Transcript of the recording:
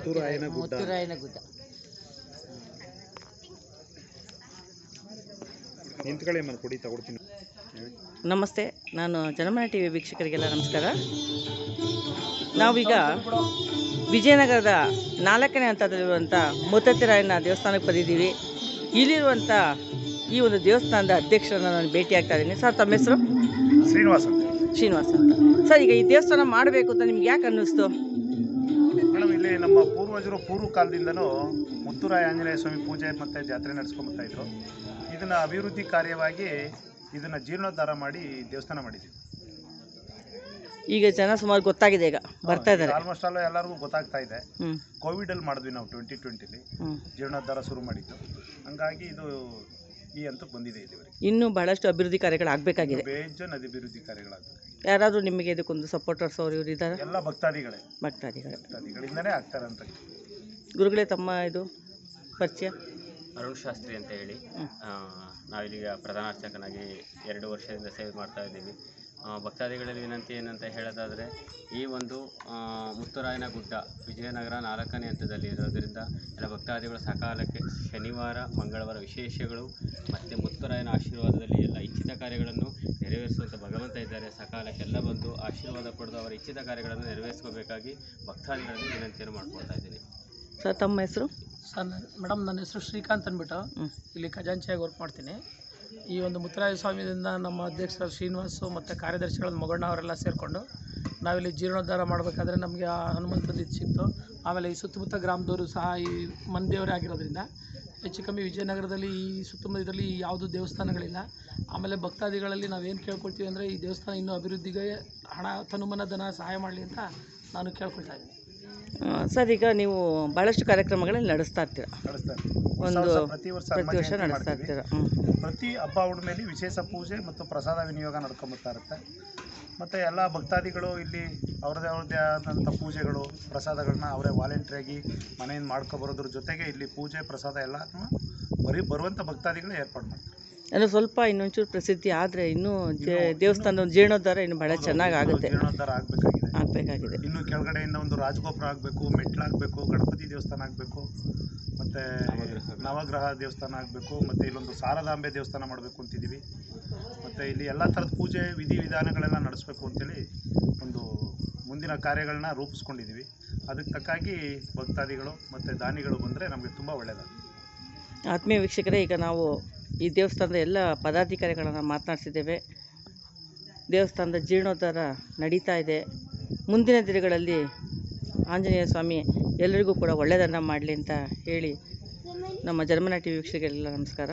ಮುತ್ತುರಾಯನ ಗುಡ್ಡ. ಮುತ್ತುರಾಯನ ಗುಡ್ಡ. ನಿಂತ್ಕೊಳ್ಳಿ ಮತ್ತೆ ಕೊಡಿ ತಗೊಡ್ತೀನಿ. ನಮಸ್ತೆ ನಾನು ಜನಮನ ಟಿ ವಿ ವೀಕ್ಷಕರಿಗೆಲ್ಲ ನಮಸ್ಕಾರ. ನಾವೀಗ ವಿಜಯನಗರದ ನಾಲ್ಕನೇ ಹಂತದಲ್ಲಿರುವಂಥ ಮುತ್ತತ್ತಿರಾಯನ ದೇವಸ್ಥಾನಕ್ಕೆ ಬಂದಿದ್ದೀವಿ. ಇಲ್ಲಿರುವಂಥ ಈ ಒಂದು ದೇವಸ್ಥಾನದ ಅಧ್ಯಕ್ಷರನ್ನು ನಾನು ಭೇಟಿಯಾಗ್ತಾ ಇದ್ದೀನಿ. ಸರ್ ತಮ್ಮ ಹೆಸರು? ಶ್ರೀನಿವಾಸ್ ಶ್ರೀನಿವಾಸ ಶ್ರೀನಿವಾಸ್ ಅಂತ. ಸರ್ ಈಗ ಈ ದೇವಸ್ಥಾನ ಮಾಡಬೇಕು ಅಂತ ನಿಮ್ಗೆ ಯಾಕೆ ಅನ್ನಿಸ್ತು? ಮೇಡಮ್ ಇಲ್ಲಿ ನಮ್ಮ ಪೂರ್ವಜರು ಪೂರ್ವ ಕಾಲದಿಂದಲೂ ಮುತ್ತುರಾಯ ಆಂಜನೇಯ ಸ್ವಾಮಿ ಪೂಜೆ ಮತ್ತು ಜಾತ್ರೆ ನಡೆಸ್ಕೊಂಬತ್ತಾ ಇದ್ರು. ಇದನ್ನು ಅಭಿವೃದ್ಧಿ ಕಾರ್ಯವಾಗಿ ಇದನ್ನು ಜೀರ್ಣೋದ್ಧಾರ ಮಾಡಿ ದೇವಸ್ಥಾನ ಮಾಡಿದ್ವಿ. ಈಗ ಜನ ಸುಮಾರು ಗೊತ್ತಾಗಿದೆ ಈಗ ಬರ್ತಾ ಇದ್ದಾರೆ. ಆಲ್ಮೋಸ್ಟ್ ಆಲ್ ಎಲ್ಲರಿಗೂ ಗೊತ್ತಾಗ್ತಾ ಇದೆ. ಕೋವಿಡಲ್ಲಿ ಮಾಡಿದ್ವಿ ನಾವು ಟ್ವೆಂಟಿ ಟ್ವೆಂಟಿಲಿ ಜೀರ್ಣೋದ್ಧಾರ ಶುರು ಮಾಡಿದ್ದು. ಹಂಗಾಗಿ ಇದು ಈ ಹಂತಕ್ಕೆ ಬಂದಿದೆ ಇಲ್ಲಿವರೆಗೆ. ಇನ್ನೂ ಬಹಳಷ್ಟು ಅಭಿವೃದ್ಧಿ ಕಾರ್ಯಗಳು ಆಗಬೇಕಾಗಿದೆ ಬೇಜನ್ ಅಭಿವೃದ್ಧಿ ಕಾರ್ಯಗಳಾಗಬೇಕು ಯಾರಾದರೂ ನಿಮಗೆ ಇದಕ್ಕೊಂದು ಸಪೋರ್ಟರ್ಸ್ ಅವರು ಇವರು ಇದ್ದಾರೆ? ಎಲ್ಲ ಭಕ್ತಾದಿಗಳೇ. ಭಕ್ತಾದಿಗಳು. ಭಕ್ತಾದಿಗಳಿಂದನೇ ಆಗ್ತಾರಂತ ಗುರುಗಳೇ ತಮ್ಮ ಇದು ಪರಿಚಯ? ಅರುಣ್ ಶಾಸ್ತ್ರಿ ಅಂತ ಹೇಳಿ. ನಾವಿಲ್ಲಿಗೆ ಪ್ರಧಾನ ಅರ್ಚಕನಾಗಿ ಎರಡು ವರ್ಷದಿಂದ ಸೇವೆ ಮಾಡ್ತಾ ಇದ್ದೀವಿ. ಭಕ್ತಾದಿಗಳಲ್ಲಿ ವಿನಂತಿ ಏನಂತ ಹೇಳೋದಾದರೆ ಈ ಒಂದು ಮುತ್ತುರಾಯನ ಗುಡ್ಡ ವಿಜಯನಗರ ನಾಲ್ಕನೇ ಹಂತದಲ್ಲಿ ಇರೋದರಿಂದ ಎಲ್ಲ ಭಕ್ತಾದಿಗಳು ಸಕಾಲಕ್ಕೆ ಶನಿವಾರ ಮಂಗಳವಾರ ವಿಶೇಷಗಳು ಮತ್ತು ಮುತ್ತುರಾಯನ ಆಶೀರ್ವಾದದಲ್ಲಿ ಎಲ್ಲ ಇಚ್ಛಿತ ಕಾರ್ಯಗಳನ್ನು ನೆರವೇರಿಸುವಂಥ ಭಗವಂತ ಇದ್ದಾರೆ. ಸಕಾಲಕ್ಕೆಲ್ಲ ಬಂದು ಆಶೀರ್ವಾದ ಪಡೆದು ಅವರ ಇಚ್ಛಿತ ಕಾರ್ಯಗಳನ್ನು ನೆರವೇರಿಸ್ಕೋಬೇಕಾಗಿ ಭಕ್ತಾದಿಗಳಲ್ಲಿ ವಿನಂತಿಯನ್ನು ಮಾಡ್ಕೊಳ್ತಾ ಇದ್ದೀನಿ. ಸರ್ ತಮ್ಮ ಹೆಸರು? ಸರ್ ಮೇಡಮ್ ನನ್ನ ಹೆಸರು ಶ್ರೀಕಾಂತ್ ಅಂದ್ಬಿಟ್ಟು ಇಲ್ಲಿ ಖಜಾಂಚಿಯಾಗಿ ವರ್ಕ್ ಮಾಡ್ತೀನಿ. ಈ ಒಂದು ಮುತ್ತರಾಯ ಸ್ವಾಮಿಯಿಂದ ನಮ್ಮ ಅಧ್ಯಕ್ಷರ ಶ್ರೀನಿವಾಸು ಮತ್ತು ಕಾರ್ಯದರ್ಶಿಗಳ ಮೊಗಣ್ಣ ಅವರೆಲ್ಲ ಸೇರಿಕೊಂಡು ನಾವಿಲ್ಲಿ ಜೀರ್ಣೋದ್ಧಾರ ಮಾಡಬೇಕಾದ್ರೆ ನಮಗೆ ಆ ಹನುಮಂತದ ಇದು ಸಿಕ್ತು. ಆಮೇಲೆ ಈ ಸುತ್ತಮುತ್ತ ಗ್ರಾಮದವರು ಸಹ ಈ ಮಂದಿಯವರೇ ಆಗಿರೋದ್ರಿಂದ ಹೆಚ್ಚು ಕಮ್ಮಿ ವಿಜಯನಗರದಲ್ಲಿ ಈ ಸುತ್ತಮುತ್ತ ಇದರಲ್ಲಿ ಯಾವುದೂ ದೇವಸ್ಥಾನಗಳಿಲ್ಲ. ಆಮೇಲೆ ಭಕ್ತಾದಿಗಳಲ್ಲಿ ನಾವೇನು ಕೇಳ್ಕೊಳ್ತೀವಿ ಅಂದರೆ ಈ ದೇವಸ್ಥಾನ ಇನ್ನೂ ಅಭಿವೃದ್ಧಿಗೆ ಹಣ ತನುಮನ ಧನ ಸಹಾಯ ಮಾಡಲಿ ಅಂತ ನಾನು ಕೇಳ್ಕೊಳ್ತಾ ಇದ್ದೀನಿ. ಸರ್ ಈಗ ನೀವು ಭಾಳಷ್ಟು ಕಾರ್ಯಕ್ರಮಗಳಲ್ಲಿ ನಡೆಸ್ತಾ ಇರ್ತೀರ. ಒಂದು ಪ್ರತಿ ವರ್ಷ ಪ್ರತಿ ವರ್ಷ ಹನುಮ ಜಯಂತಿ ನಡೆಸ್ತಾ ಮಾಡ್ತೀವಿ. ಇರ್ತೀರ. ಪ್ರತಿ ಹಬ್ಬ ಹುಣ್ಣಿಮೆಯಲ್ಲಿ ವಿಶೇಷ ಪೂಜೆ ಮತ್ತು ಪ್ರಸಾದ ವಿನಿಯೋಗ ನಡ್ಕೊಂಬರ್ತಾ ಇರುತ್ತೆ. ಮತ್ತು ಎಲ್ಲ ಭಕ್ತಾದಿಗಳು ಇಲ್ಲಿ ಅವ್ರದ್ದೇ ಅವ್ರದ್ದೇ ಆದಂಥ ಪೂಜೆಗಳು ಪ್ರಸಾದಗಳನ್ನ ಅವರೇ ವಾಲಂಟ್ರಿಯಾಗಿ ಮನೆಯಿಂದ ಮಾಡ್ಕೊಬರೋದ್ರ ಜೊತೆಗೆ ಇಲ್ಲಿ ಪೂಜೆ ಪ್ರಸಾದ ಎಲ್ಲನೂ ಬರೀ ಬರುವಂಥ ಭಕ್ತಾದಿಗಳು ಏರ್ಪಾಡು ಮಾಡ್ತಾರೆ. ಅಂದರೆ ಸ್ವಲ್ಪ ಇನ್ನೊಂಚೂರು ಪ್ರಸಿದ್ಧಿ ಆದರೆ ಇನ್ನೂ ದೇವಸ್ಥಾನ ದೇವಸ್ಥಾನದ ಜೀರ್ಣೋದ್ಧಾರ ಇನ್ನು ಭಾಳ ಚೆನ್ನಾಗಿ ಆಗುತ್ತೆ ಆಗಬೇಕಾಗಿದೆ. ಆಗಬೇಕಾಗಿದೆ. ಇನ್ನು ಕೆಳಗಡೆಯಿಂದ ಒಂದು ರಾಜಗೋಪುರ ಆಗಬೇಕು ಮೆಟ್ಲಾಗಬೇಕು ಗಣಪತಿ ದೇವಸ್ಥಾನ ಆಗಬೇಕು ಮತ್ತು ನವಗ್ರಹ ದೇವಸ್ಥಾನ ಆಗಬೇಕು ಮತ್ತು ಇಲ್ಲೊಂದು ಶಾರದಾಂಬೆ ದೇವಸ್ಥಾನ ಮಾಡಬೇಕು ಅಂತಿದ್ದೀವಿ. ಮತ್ತು ಇಲ್ಲಿ ಎಲ್ಲ ಥರದ ಪೂಜೆ ವಿಧಿ ವಿಧಾನಗಳೆಲ್ಲ ನಡೆಸಬೇಕು ಅಂತೇಳಿ ಒಂದು ಮುಂದಿನ ಕಾರ್ಯಗಳನ್ನ ರೂಪಿಸ್ಕೊಂಡಿದ್ದೀವಿ. ಅದಕ್ಕೆ ತಕ್ಕಾಗಿ ಭಕ್ತಾದಿಗಳು ಮತ್ತು ದಾನಿಗಳು ಬಂದರೆ ನಮಗೆ ತುಂಬ ಒಳ್ಳೆಯದಾಗುತ್ತೆ ಆತ್ಮೀಯ ವೀಕ್ಷಕರೇ ಈಗ ನಾವು ಈ ದೇವಸ್ಥಾನದ ಎಲ್ಲ ಪದಾಧಿಕಾರಿಗಳನ್ನು ಮಾತನಾಡಿಸಿದ್ದೇವೆ. ದೇವಸ್ಥಾನದ ಜೀರ್ಣೋದ್ಧಾರ ನಡೀತಾ ಇದೆ. ಮುಂದಿನ ದಿನಗಳಲ್ಲಿ ಆಂಜನೇಯ ಸ್ವಾಮಿ ಎಲ್ಲರಿಗೂ ಕೂಡ ಒಳ್ಳೆಯದನ್ನು ಮಾಡಲಿ ಅಂತ ಹೇಳಿ ನಮ್ಮ ಜರ್ಮನ ಟಿ ವೀಕ್ಷಕರಿಗೆಲ್ಲ ನಮಸ್ಕಾರ.